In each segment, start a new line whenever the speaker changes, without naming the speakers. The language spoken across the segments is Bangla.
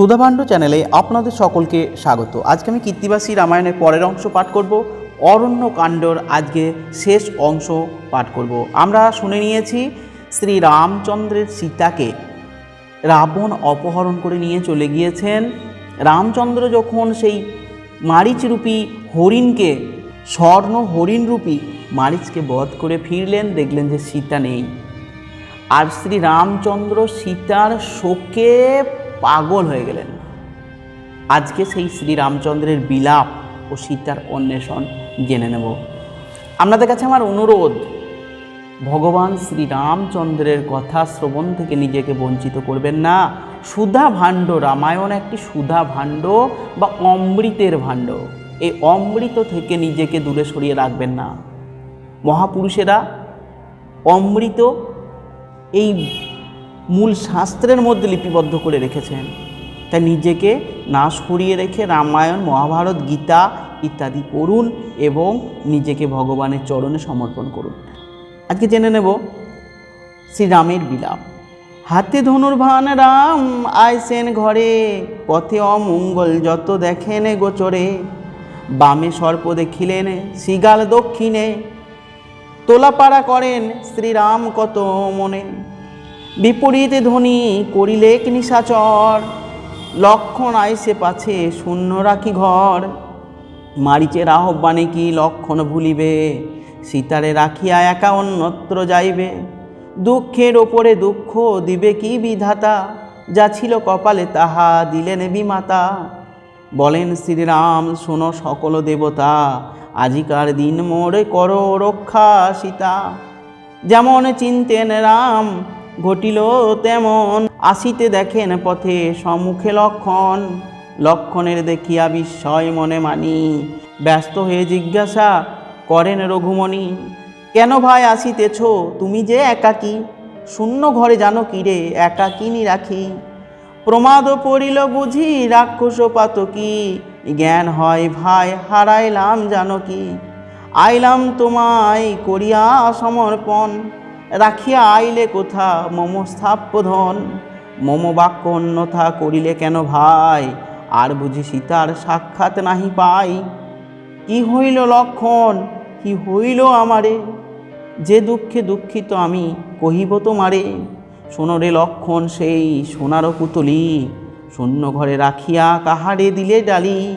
সুধাভাণ্ড চ্যানেলে আপনাদের সকলকে স্বাগত। আজকে আমি কীর্তিবাসী রামায়ণের পরের অংশ পাঠ করব। অরণ্য কাণ্ডর আজকে শেষ অংশ পাঠ করব। আমরা শুনে নিয়েছি, শ্রী রামচন্দ্রের সীতাকে রাবণ অপহরণ করে নিয়ে চলে গিয়েছেন। রামচন্দ্র যখন সেই মারিচরূপী হরিণকে, স্বর্ণ হরিণরূপী মারিচকে বধ করে ফিরলেন, দেখলেন যে সীতা নেই। আর শ্রী রামচন্দ্র সীতার শোকে পাগল হয়ে গেলেন। আজকে সেই শ্রীরামচন্দ্রের বিলাপ ও সীতার অন্বেষণ জেনে নেব। আপনাদের কাছে আমার অনুরোধ, ভগবান শ্রীরামচন্দ্রের কথা শ্রবণ থেকে নিজেকে বঞ্চিত করবেন না। সুধা ভাণ্ড রামায়ণ একটি সুধা ভাণ্ড বা অমৃতের ভাণ্ড। এই অমৃত থেকে নিজেকে দূরে সরিয়ে রাখবেন না। মহাপুরুষেরা, অমৃত এই মূল শাস্ত্রের মধ্যে লিপিবদ্ধ করে রেখেছেন। তাই নিজেকে না সরিয়ে রেখে রামায়ণ, মহাভারত, গীতা ইত্যাদি পড়ুন এবং নিজেকে ভগবানের চরণে সমর্পণ করুন। আজকে জেনে নেব শ্রীরামের বিলাপ। হাতে ধনুর্ভান রাম, আইসেন ঘরে, পথে অমঙ্গল যত দেখেন গোচরে। বামে সর্প দেখিলেন শিগাল দক্ষিণে। তোলাপাড়া করেন শ্রীরাম কত মনে। বিপরীত ধ্বনি করিলেক নিশাচর লক্ষণ আইসে পাছে, শূন্য রাখি ঘর। মারিচের আহ্বানে কি লক্ষণ ভুলিবে? সীতারে রাখিয়া একা অন্যত্র যাইবে। দুঃখের ওপরে দুঃখ দিবে কি বিধাতা? যা ছিল কপালে তাহা দিলেন বিমাতা। বলেন শ্রীরাম, শোনো সকল দেবতা, আজিকার দিন মোরে করো রক্ষা সীতা। যেমন চিনতেন রাম ঘটিল তেমন। আসিতে দেখেন পথে সম্মুখে লক্ষণ। লক্ষণের দেখিয়া বিস্ময় মনে মানি। ব্যস্ত হয়ে জিজ্ঞাসা করেন রঘুমণি, কেন ভাই আসিতেছ? তুমি যে একাকী? শূন্য ঘরে জানো কি রে? একাকিনী রাখি। প্রমাদ পড়িল বুঝি রাক্ষস পাতকি। জ্ঞান হয় ভাই, হারাইলাম জানো কি। আইলাম তোমায় করিয়া সমর্পণ। রাখিয়া আইলে কোথা? মম স্থাপ্য ধন মম বাক্য অন্যথা করিলে কেন ভাই? আর বুঝি সীতার সাক্ষাৎ নাহি পাই। কি হইল লক্ষণ? কি হইল আমারে? যে দুঃখে দুঃখিত আমি, কহিব তোমারে সোনরে লক্ষণ সেই সোনার পুতলি, শূন্য ঘরে রাখিয়া কাহারে দিলে ডালি।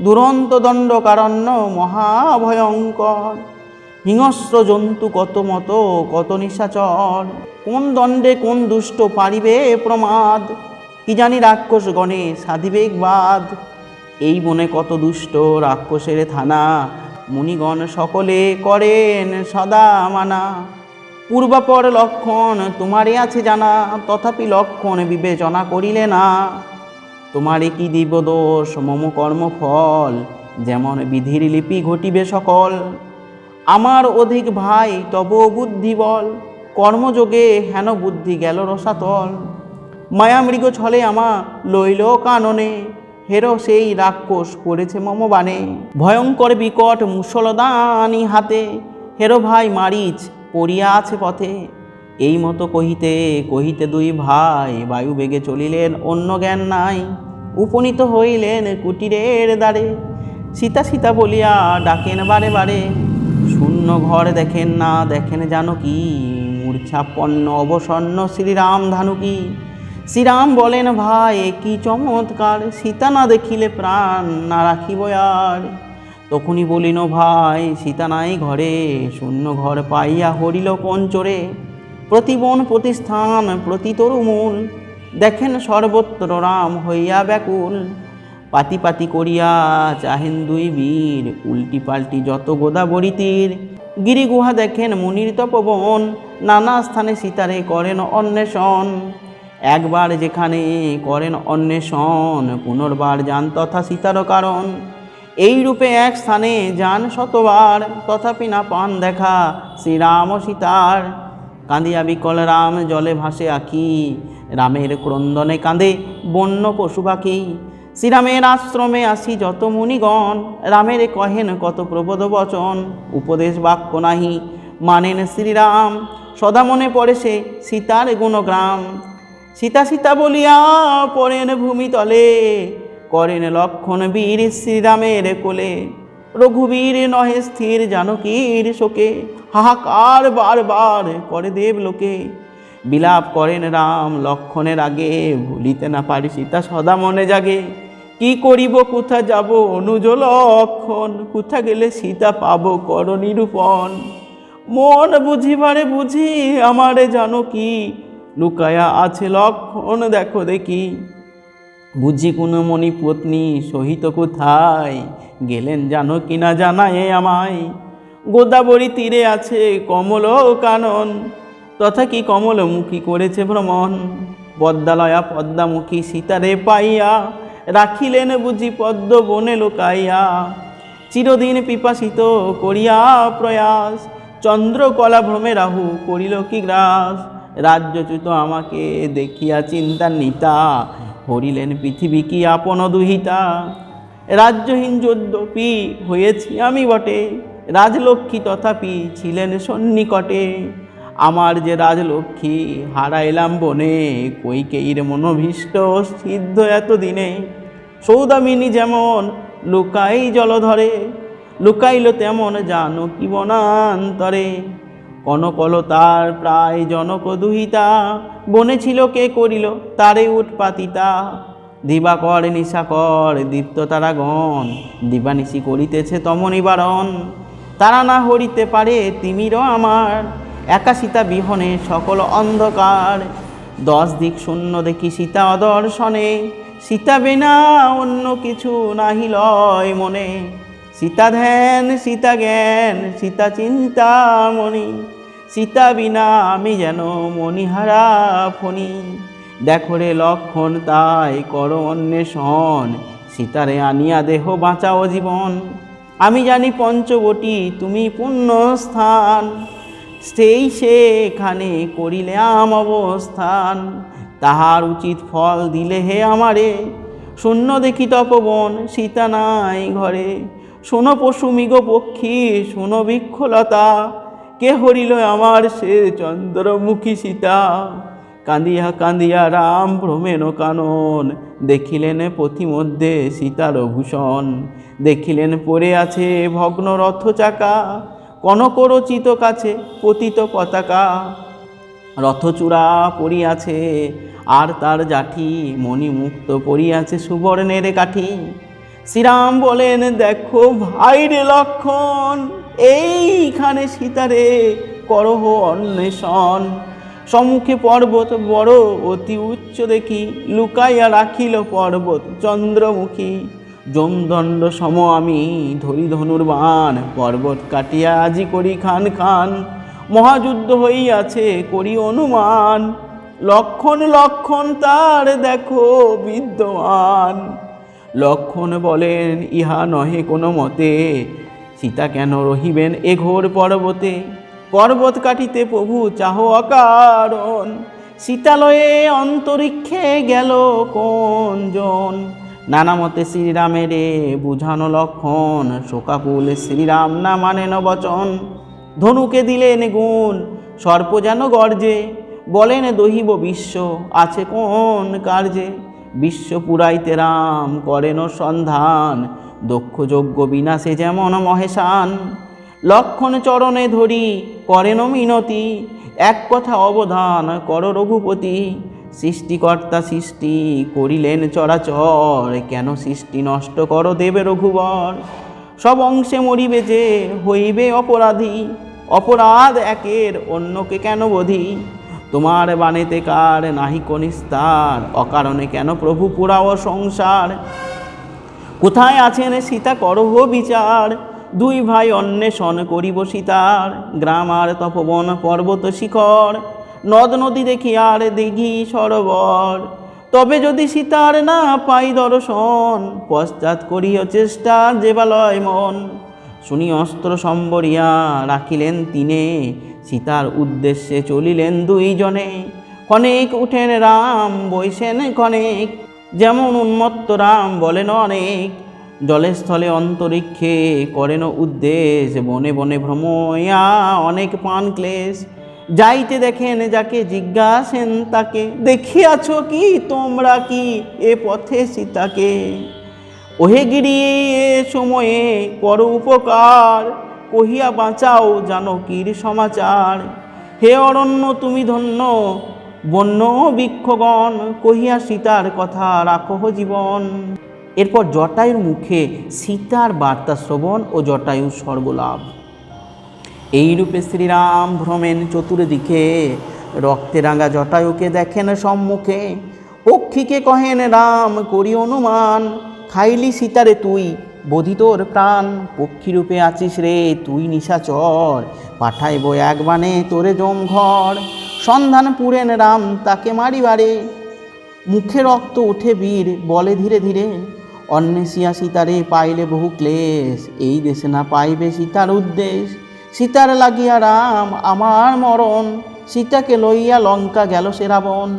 দুরন্ত দণ্ড কারণ্য মহাভয়ঙ্কর হিংস্র জন্তু কত মতো, কত নিশাচর? কোন দণ্ডে কোন দুষ্ট পারিবে প্রমাদ? কি জানি রাক্ষস গণে সাধিবেগ বাদ। এই বনে কত দুষ্ট রাক্ষসের থানা, মুনিগণ সকলে করেন সদা মানা। পূর্বাপর লক্ষণ তোমারে আছে জানা, তথাপি লক্ষণ বিবেচনা করিলে না। তোমারে কি দিব দোষ মম কর্মফল, যেমন বিধির লিপি ঘটিবে সকল। আমার অধিক ভাই, তব বুদ্ধি বল। কর্মযোগে হেন বুদ্ধি গেল রসাতল। মায়ামৃগ ছলে আমা লইল কাননে, হেরো সেই রাক্ষস পড়েছে মম বানে। ভয়ঙ্কর বিকট মুসলদানি হাতে, হেরো ভাই মারিচ পড়িয়া আছে পথে। এই মতো কহিতে কহিতে দুই ভাই বায়ু বেগে চলিলেন, অন্য জ্ঞান নাই। উপনীত হইলেন কুটিরের দ্বারে। সীতা সীতা বলিয়া ডাকেন বারে বারে। শূন্য ঘর দেখেন না, দেখেন জানো কি? মূর্ছাপন্ন, অবসন্ন শ্রীরাম ধানুকি শ্রীরাম বলেন, ভাই কি চমৎকার! সীতা না দেখিলে প্রাণ না রাখিব আর। তখনই বলিন ভাই, সীতা নাই ঘরে, শূন্য ঘর পাইয়া হরিল কোন চোরে প্রতিবন প্রতিস্থান প্রতি তরুমূল, দেখেন সর্বত্র রাম হইয়া ব্যাকুল। পাতি পাতি করিয়া চাহেন দুই বীর উল্টি পাল্টি যত গোদাবরী তীর। গিরি গুহা দেখেন মুনির তপবন, নানা স্থানে সীতারে করেন অন্বেষণ। একবার যেখানে করেন অন্বেষণ, পুনর্বার যান তথা সীতার কারণ। এই রূপে এক স্থানে যান শতবার, তথাপি না পান দেখা শ্রীরাম সীতার। কাঁদিয়া বিকল রাম জলে ভাসে আঁকি, রামের ক্রন্দনে কাঁদে বন্য পশু পাখি। শ্রীরামের আশ্রমে আসি যত মুনিগণ। রামের কহেন কত প্রবোধ বচন। উপদেশ বাক্য নাহি, মানেন শ্রীরাম। সদা মনে পড়ে সে সীতার গুণগ্রাম। সীতা সীতা বলিয়া পড়েন ভূমিতলে করেন লক্ষণ বীর শ্রীরামের কোলে। রঘুবীর নহে স্থির জানকীর শোকে, হাহাকার বারবার করে দেব লোকে। বিলাপ করেন রাম লক্ষণের আগে, ভুলিতে না পারি সীতা সদা মনে জাগে। কি করিব, কোথা যাব? অনুজ লক্ষণ কোথা গেলে সীতা পাব? কর নিরূপণ। মন বুঝিবারে বুঝি, আমারে জানো কি? লুকায়া আছে লক্ষণ, দেখো দেখি। বুঝি কোন মণি পত্নী সহিত কোথায়? গেলেন জানো কি না জানায় আমায়। গোদাবরী তীরে আছে কমল কানন। তথা কি কমলমুখী করেছে ভ্রমণ। পদ্মালয়া পদ্মামুখী সীতারে পাইয়া রাখিলেন বুঝি পদ্ম বনে লোকাইয়া। চিরদিন পিপাসিত করিয়া প্রয়াস চন্দ্রকলা ভ্রমে রাহু করিল কি গ্রাস। রাজ্যচ্যুত আমাকে দেখিয়া চিন্তা নিতা, হরিলেন পৃথিবী কি আপন দুহিতা। রাজ্যহীন যদ্যপি হয়েছি আমি বটে, রাজলক্ষ্মী তথাপি ছিলেন সন্নিকটে। আমার যে রাজলক্ষ্মী হারাইলাম বনে, কৈকেয়ীর মনোভীষ্ট সিদ্ধ এতদিনে। সৌদামিনী যেমন লুকাই জলধরে, লুকাইল তেমন জানো কি বনান্তরে। কনকল তার প্রায় জনক দুহিতা, বনে ছিল কে করিল তারে উৎপাতিতা। দিবাকর, নিশাকর, দীপ্ত তারাগণ, দিবানিশি করিতেছে তম নিবারণ। তারা না হরিতে পারে তিমিরও আমার একা সীতা বিহনে সকল অন্ধকার। দশ দিক শূন্য দেখি সীতা অদর্শনে সীতা বিনা অন্য কিছু নাহি লয় মনে। সীতা ধ্যান, সীতা জ্ঞান, সীতা চিন্তা মণি সীতা বিনা আমি যেন মণিহারা ফণি। দেখো রে লক্ষণ, তাই কর অন্বেষণ। সীতারে আনিয়া দেহ বাঁচাও জীবন। আমি জানি পঞ্চবটি, তুমি পুণ্য স্থান। সেই সেখানে করিলে আম অবস্থান। তাহার উচিত ফল দিলে হে আমারে। শূন্য দেখি তপবন, সীতা নাই ঘরে। শোনো পশু মৃগ পক্ষী, শোনো বৃক্ষলতা। কে হরিল আমার সে চন্দ্রমুখী সীতা? কাঁদিয়া কাঁদিয়া রাম ভ্রমেণ কানন। দেখিলেন পথিমধ্যে সীতার ভূষণ। দেখিলেন পড়ে আছে ভগ্ন রথ চাকা। কনকরচিত কাছে পতিত পতাকা। রথচূড়া পড়িয়াছে, আর তার জাঠি মণিমুক্ত পড়িয়াছে সুবর্ণের কাঠি। শ্রীরাম বলেন, দেখো ভাই রে লক্ষণ, এইখানে সীতারে করহ অন্বেষণ। সম্মুখে পর্বত বড়, অতি উচ্চ দেখি, লুকাইয়া রাখিল পর্বত চন্দ্রমুখী। যমদণ্ড সম আমি ধরি ধনুর বাণ পর্বত কাটিয়া আজি করি খান খান। মহাযুদ্ধ হইয়াছে, করি অনুমান। লক্ষণ লক্ষণ তার দেখো বিদ্যমান। লক্ষণ বলেন, ইহা নহে কোনো মতে। সীতা কেন রহিবেন এ ঘোর পর্বতে? পর্বত কাটিতে প্রভু চাহ অকারণ। সীতালয়ে অন্তরিক্ষে গেল কোন জন? নানা মতে শ্রীরামের বুঝানো লক্ষণ, শোকাকুল শ্রীরাম না মানেন বচন। ধনুকে দিলেন গুণ, সর্প যেন গর্জে। বলেন দহিব বিশ্ব, আছে কোন কার্যে? বিশ্ব পুরাইতে রাম করেন সন্ধান দক্ষ যজ্ঞ বিনাশে যেমন মহেশান। লক্ষণ চরণে ধরি করেন মিনতি, এক কথা অবধান কর রঘুপতি। সৃষ্টিকর্তা সৃষ্টি করিলেন চরাচর, কেন সৃষ্টি নষ্ট কর দেবে রঘুবর? সব অংশে মরিবে যে হইবে অপরাধী, অপরাধ একের অন্যকে কেন বোধি? তোমার বাণীতে কার নাহি কনিস্তার, অকারণে কেন প্রভু পুরাও সংসার? কোথায় আছেন সীতা করহ বিচার? দুই ভাই অন্বেষণ করিব সীতার গ্রাম আর তপবন পর্বত শিখর। নদ নদী দেখি আর দিঘি সরোবর। তবে যদি সীতার না পাই দর্শন, পশ্চাৎ করিও চেষ্টা যেবালয় মন। শুনি অস্ত্র সম্বরিয়া রাখিলেন তিনে, সীতার উদ্দেশ্যে চলিলেন দুইজনে। ক্ষণেক উঠেন রাম বৈশেন ক্ষণেক, যেমন উন্মত্ত রাম বলেন অনেক। জলে স্থলে অন্তরিক্ষে করেন উদ্দেশ, বনে বনে ভ্রময়া অনেক পান ক্লেশ যাইতে দেখেন যাকে জিজ্ঞাসেন তাকে, দেখিয়াছ কি তোমরা কি এ পথে সীতাকে? ওহে গিরি, এ সময়ে কর উপকার, কহিয়া বাঁচাও জানকীর সমাচার। হে অরণ্য, তুমি ধন্য, বন্য বৃক্ষগণ কহিয়া সীতার কথা রাখহ জীবন। এরপর জটায়ুর মুখে সীতার বার্তা শ্রবণ ও জটায়ুর স্বর্গলাভ। এইরূপে শ্রীরাম ভ্রমেন চতুর্দিকে রক্তে রাঙা জটায়ুকে দেখেন সম্মুখে। পক্ষীকে কহেন, রাম, করি অনুমান। খাইলি সীতারে তুই, বোধি তোর প্রাণ। পক্ষীরূপে আছিস রে, তুই নিশাচর পাঠাইব এক বানে তোরে জম ঘর সন্ধান পুরেন রাম, তাকে মারিবারে। মুখে রক্ত উঠে বীর, বলে ধীরে ধীরে, অন্বেষিয়া সীতারে পাইলে বহু ক্লেশ। এই দেশে না পাইবে সীতার উদ্দেশ। সীতার লাগিয়া রাম আমার মরণ, সীতাকে লইয়া লঙ্কা গেল সে রাবণ।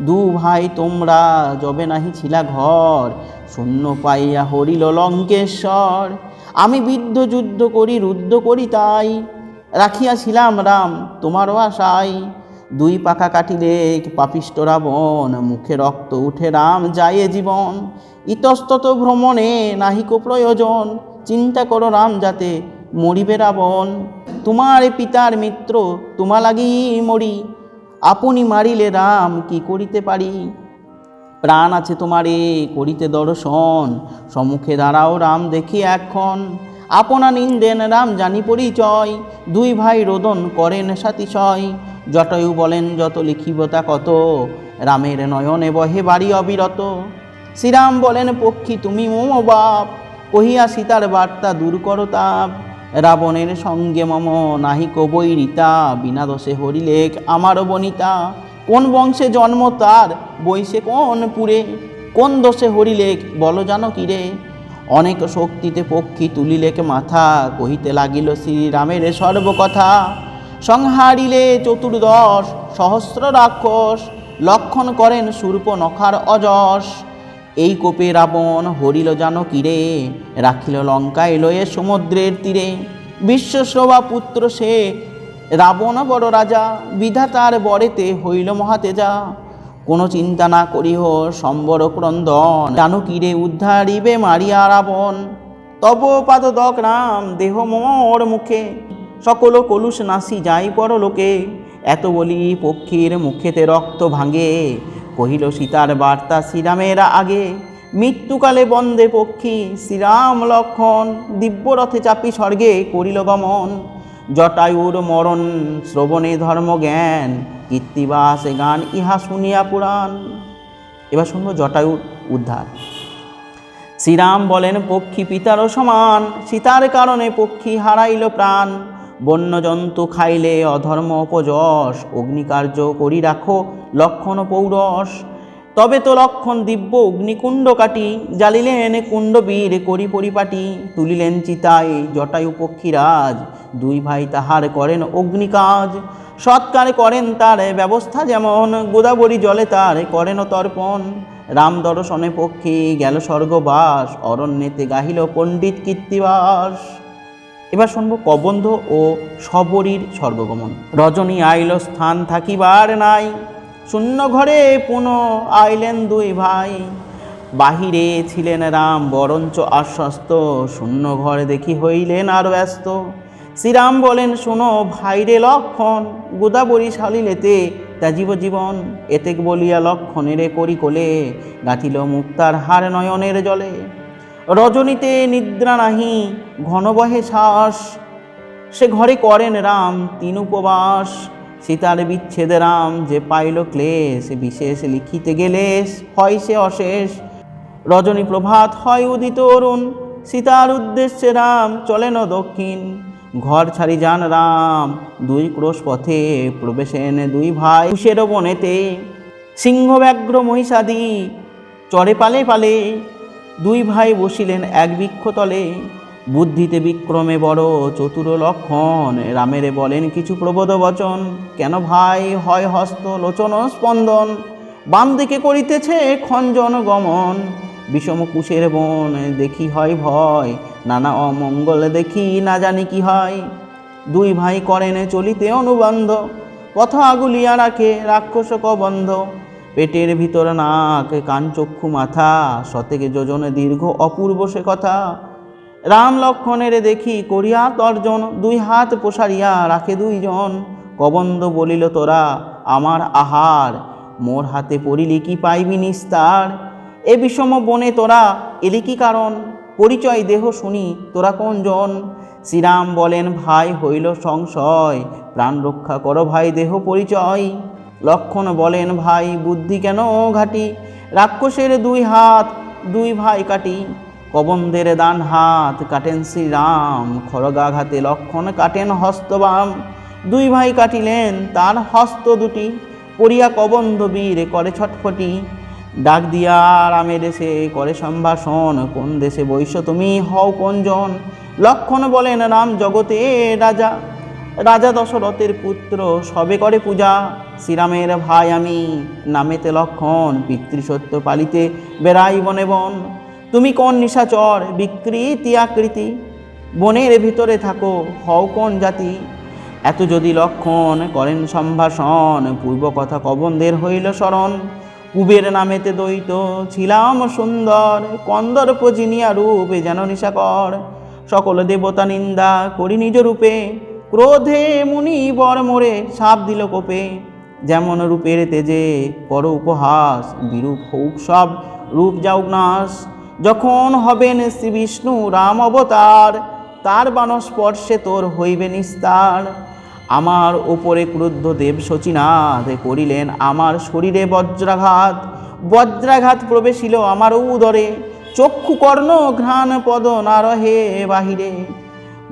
দু ভাই তোমরা যবে নাহি ছিলা ঘর, শূন্য পাইয়া হরিল লঙ্কেশ্বর। আমি বিদ্ধ যুদ্ধ করি, রুদ্ধ করি তাই। রাখিয়াছিলাম রাম, তোমারও আশাই। দুই পাখা কাটিলে পাপিষ্ট রাবণ, মুখে রক্ত উঠে রাম যায় জীবন। ইতস্তত ভ্রমণে নাহিক প্রয়োজন, চিন্তা করো রাম যাতে মরিবে রাবণ। তোমার পিতার মিত্র, তোমা লাগি মরি। আপনি মারিলে রাম কি করিতে পারি? প্রাণ আছে তোমারে, করিতে দর্শন। সম্মুখে দাঁড়াও রাম, দেখি এখন। আপনা নিন্দেন রাম, জানি পরিচয়। দুই ভাই রোদন করেন সাতিশয়। জটয়ু বলেন, যত লিখিব তা কত? রামের নয়নে বহে বাড়ি অবিরত। শ্রীরাম বলেন, পক্ষী তুমি মম বাপ কহিয়া সীতার বার্তা দূর করো তাপ। রাবণের সঙ্গে মম নাহি কবই রীতা বিনা দোষে হরিলেখ আমারও বনিতা। কোন বংশে জন্ম তার বইসে কোন পুরে? কোন দোষে হরিলেখ, বলো জানো কি রে? অনেক শক্তিতে পক্ষী তুলিলেক মাথা, কহিতে লাগিল শ্রীরামের সর্বকথা। সংহারিলে চতুর্দশ, সহস্র রাক্ষস, লক্ষণ করেন সূর্প নখার অজস। এই কোপে রাবণ হরিল জানো কিরে? রাখিল লঙ্কায় লয়ে সমুদ্রের তীরে। বিশ্বশ্রবা পুত্র সে, রাবণ বড় রাজা, বিধাতার বরেতে হইল মহাতেজা। কোনো চিন্তা না করিহ সম্বর ক্রন্দন। জানো কিরে উদ্ধারিবে মারিয়া রাবণ। তব পাদদক রাম, দেহ মোর মুখে। সকল কলুষ নাসি যাই পরলোকে। এত বলি পক্ষীর মুখেতে রক্ত ভাঙে। কহিল, সীতার বার্তা শ্রীরামের আগে। মৃত্যুকালে বন্দে পক্ষী শ্রীরাম লক্ষণ দিব্যরথে চাপি স্বর্গে করিল গমন। জটায়ুর মরণ, শ্রবণে ধর্মজ্ঞান কীর্তিবাস গান ইহা শুনিয়া পুরাণ। এবার শুনব জটায়ুর উদ্ধার। শ্রীরাম বলেন, পক্ষী পিতারও সমান। সীতার কারণে পক্ষী হারাইল প্রাণ। বন্যজন্তু খাইলে অধর্ম উপযশ, অগ্নিকার্য করি রাখো লক্ষণ পৌরস। তবে তো লক্ষণ দিব্য অগ্নিকুণ্ড কাটি, জ্বালিলেন কুণ্ড বীর করি পরিপাটি, তুলিলেন চিতায় জটায়ু পক্ষীরাজ, দুই ভাই তাহার করেন অগ্নিকাজ। সৎকার করেন তার ব্যবস্থা যেমন, গোদাবরী জলে তার করেন তর্পণ। রাম দর্শনে পক্ষী গেল স্বর্গবাস, অরণ্যেতে গাহিল পণ্ডিত কীর্তিবাস। এবার শুনব কবন্ধ ও সবরীর স্বর্গগমন রজনী আইল, স্থান থাকিবার নাই। শূন্য ঘরে পুনঃ আইলেন দুই ভাই। বাহিরে ছিলেন রাম, বরঞ্চ আশ্বস্ত। শূন্য ঘরে দেখি হইলেন আর ব্যস্ত। শ্রীরাম বলেন, শোনো ভাইরে লক্ষণ, গোদাবরী শালিলেতে ত্যাজীব জীবন। এতেক বলিয়া লক্ষণের করি কোলে গাঁথিল মুক্তার হার নয়নের জলে। রজনীতে নিদ্রা নাহি, ঘনবহে শ্বাস। সে ঘরে করেন রাম, তিন উপবাস। সীতার বিচ্ছেদ রাম, যে পাইল ক্লেশ বিশেষ লিখিতে গেলে হয় সে অশেষ। রজনী প্রভাত হয় উদিত অরুণ, সীতার উদ্দেশ্যে রাম চলেন দক্ষিণ। ঘর ছাড়ি যান রাম, দুই ক্রোশ পথে প্রবেশেন দুই ভাই কুশের বনেতে। সিংহ ব্যাঘ্র মহিষাদি চড়ে পালে পালে দুই ভাই বসিলেন এক বৃক্ষতলে। বুদ্ধিতে বিক্রমে বড় চতুর লক্ষণ। রামেরে বলেন, কিছু প্রবোধ বচন। কেন ভাই? হয় হস্ত লোচন স্পন্দন। বাম দিকে করিতেছে খঞ্জন গমন। বিষম কুশের বন, দেখি হয় ভয়। নানা অমঙ্গল দেখি, না জানি কি হয়। দুই ভাই করেন, চলিতে অনুবন্ধ। পথ আগুলিয়া রাখে, রাক্ষস বন্ধ পেটের ভিতর নাক, কান, চক্ষু, মাথা শতেক যোজনে, দীর্ঘ, অপূর্ব সে কথা। রাম লক্ষণের দেখি করিয়া তর্জন, দুই হাত প্রসারিয়া রাখে দুইজন। কবন্দ বলিল, তোরা আমার আহার, মোর হাতে পড়িলি কি পাইবি নিস্তার? এ বিষম বনে তোরা এলি কি কারণ? পরিচয় দেহ শুনি, তোরা কোনজন? শ্রীরাম বলেন, ভাই হইল সংশয়, প্রাণ রক্ষা করো ভাই দেহ পরিচয়। লক্ষণ বলেন, ভাই, বুদ্ধি কেন ঘাটি? রাক্ষসের দুই হাত, দুই ভাই কাটি। কবন্দের দান হাত কাটেন শ্রীরাম, খড়গাঘাতে লক্ষণ কাটেন হস্তবাম। দুই ভাই কাটিলেন, তার হস্ত দুটি। পড়িয়া কবন্ধ বীর করে ছটফটি। ডাক দিয়া রামের দেশে করে সম্ভাষণ, কোন দেশে বৈশ্য তুমি হও কোনজন লক্ষণ বলেন, রাম জগতে রাজা। রাজা দশরথের পুত্র, সবে করে পূজা। শ্রীরামের ভাই আমি, নামেতে লক্ষণ পিতৃসত্য পালিতে বেড়াই বনে বন। তুমি কোন নিশাচর বিকৃতি আকৃতি বনের ভিতরে থাকো, হও কোন জাতি? এত যদি লক্ষণ করেন সম্ভাষণ, পূর্ব কথা কবনদের হইল স্মরণ। কুবের নামেতে দ্বৈত, ছিলাম সুন্দর কন্দর পজিনিয়া রূপে যেন নিশাকর। সকল দেবতা নিন্দা করি নিজ রূপে। ক্রোধে মুনি বর মোরে সাপ দিল কোপে। যেমন রূপের তেজে পর উপহাস, বিরূপ হোক সব, রূপ যাউক নাশ। যখন হবেন শ্রী বিষ্ণু রাম অবতার, তার বানস্পর্শে তোর হইবে নিস্তার। আমার ওপরে ক্রুদ্ধ দেব শচীনাথ করিলেন আমার শরীরে বজ্রাঘাত। বজ্রাঘাত প্রবেশিল আমার উদরে। চক্ষু কর্ণ ঘ্রাণ পদ না রহে বাহিরে।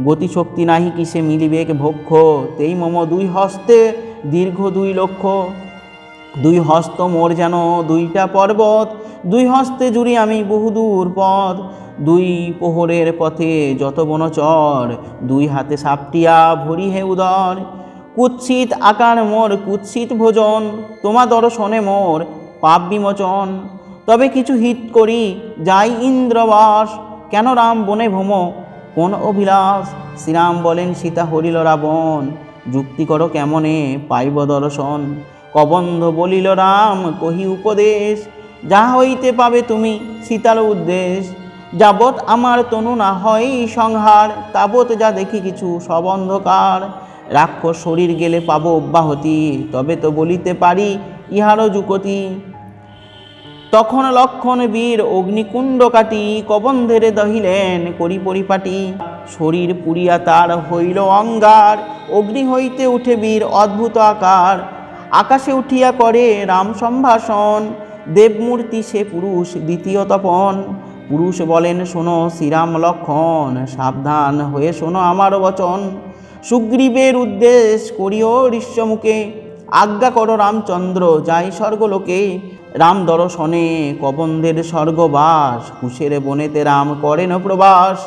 গতিশক্তি নাহি কিসে মিলিবেক ভক্ষ। তেই মম দুই হস্তে, দীর্ঘ দুই লক্ষ। দুই হস্ত মোর যেন দুইটা পর্বত। দুই হস্তে জুড়ি আমি বহুদূর পথ। দুই পোহরের পথে যত বনচর, দুই হাতে সাপটিয়া ভরি হে উদর। কুৎসিত আকার মোর, কুৎসিত ভোজন। তোমা দর্শনে মোর পাপ বিমোচন। তবে কিছু হিত করি, যাই ইন্দ্রবাস। কেন রাম বনে ভ্রম? কোন অভিলাষ? শ্রীরাম বলেন, সীতা হরিল রাবণ, যুক্তি করো কেমনে? পাইব দর্শন। কবন্ধ বলিল, রাম, কহি উপদেশ। যা হইতে পাবে তুমি, সীতার উদ্দেশ। যাবৎ আমার তনু না হয় সংহার, তাবৎ যা দেখি কিছু সব অন্ধকার। রাক্ষস শরীর গেলে পাবো অব্যাহতি, তবে তো বলিতে পারি, ইহারও যুকতি। তখন লক্ষণ বীর অগ্নিকুণ্ড কাটি কবন্ধেরে দহিলেন করি পরিপাটি। শরীর পুরিয়া তার হইল অঙ্গার, অগ্নি হইতে উঠে বীর অদ্ভুত আকার। আকাশে উঠিয়া করে রাম সম্ভাষণ, দেবমূর্তি সে পুরুষ দ্বিতীয় তপন। পুরুষ বলেন, শোনো শ্রীরাম লক্ষণ, সাবধান হয়ে শোনো আমার বচন। সুগ্রীবের উদ্দেশ করিও ঋষ্যমুখে আজ্ঞা কর রামচন্দ্র, যাই স্বর্গলোকে। রাম দর্শনে কবন্দের স্বর্গবাস, কুশের বনেতে রাম করেন প্রবাস।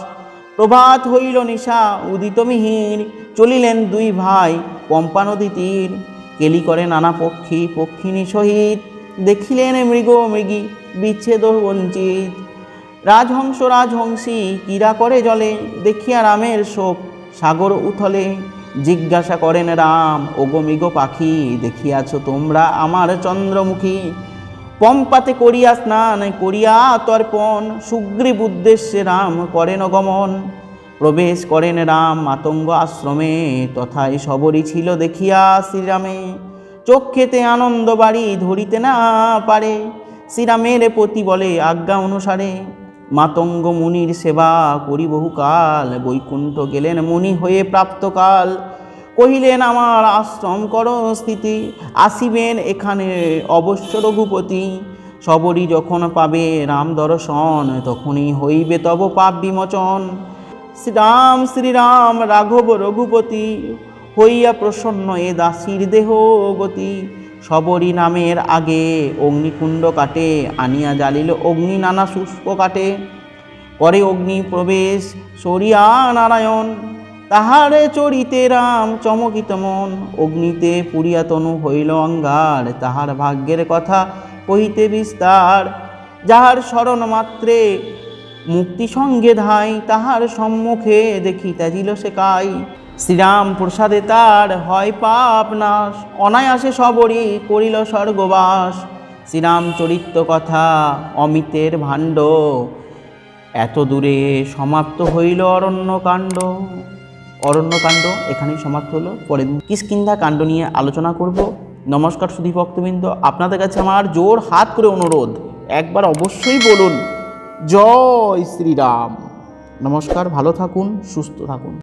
প্রভাত হইল নিশা, উদিত মিহির, চলিলেন দুই ভাই পম্পা নদী তীর। কেলি করে নানা পক্ষী, পক্ষিণী সহিত, দেখিলেন মৃগ মৃগী, বিচ্ছেদ বঞ্চিত। রাজহংস রাজহংসী কীরা করে জলে, দেখিয়া রামের শোক সাগর উথলে। জিজ্ঞাসা করেন, রাম, ওগো মৃগ পাখি, দেখিয়াছ তোমরা আমার চন্দ্রমুখী? পম্পাতে করিয়া স্নান, করিয়া তর্পণ, সুগ্রীব উদ্দেশ্যে রাম করেন গমন। প্রবেশ করেন রাম আতঙ্গ আশ্রমে, তথায় সবরই ছিল দেখিয়া শ্রীরামে। চক্ষেতে আনন্দ বাড়ি ধরিতে না পারে, শ্রীরামের প্রতি বলে আজ্ঞা অনুসারে। মাতঙ্গ মুনির সেবা করি বহুকাল, বৈকুণ্ঠ গেলেন মুনি হয়ে প্রাপ্তকাল। কহিলেন, আমার আশ্রম কর স্থিতি, আসিবেন এখানে অবশ্য রঘুপতি। সবরই যখন পাবে রাম দর্শন, তখনই হইবে তব পাপ বিমোচন। শ্রীরাম শ্রীরাম, রাঘব রঘুপতি, হইয়া প্রসন্ন এ দাসীর দেহ গতি। সবরই নামের আগে অগ্নিকুণ্ড কাটে, আনিয়া জ্বালিল অগ্নি নানা শুষ্ক কাটে। করে অগ্নি প্রবেশ, সরিয়া নারায়ণ, তাহারে চরিতে রাম চমকিত মন। অগ্নিতে পুরিয়া তনু হইল অঙ্গার, তাহার ভাগ্যের কথা কহিতে বিস্তার। যাহার স্মরণ মাত্রে মুক্তি সঙ্গে ধাই, তাহার সম্মুখে দেখি তাজিল সে কাই। শ্রীরাম প্রসাদে তার হয় পাপ নাশ। অনায়াসে সবরই করিল স্বর্গবাস। শ্রীরাম চরিত্র কথা অমিতের ভাণ্ড এত দূরে সমাপ্ত হইল অরণ্যকাণ্ড। অরণ্যকাণ্ড এখানেই সমাপ্ত হলো। পরে কিষ্কিন্ধা কাণ্ড নিয়ে আলোচনা করব। নমস্কার সুধী ভক্তবৃন্দ, আপনাদের কাছে আমার জোর হাত করে অনুরোধ। একবার অবশ্যই বলুন, জয় শ্রীরাম। নমস্কার, ভালো থাকুন, সুস্থ থাকুন।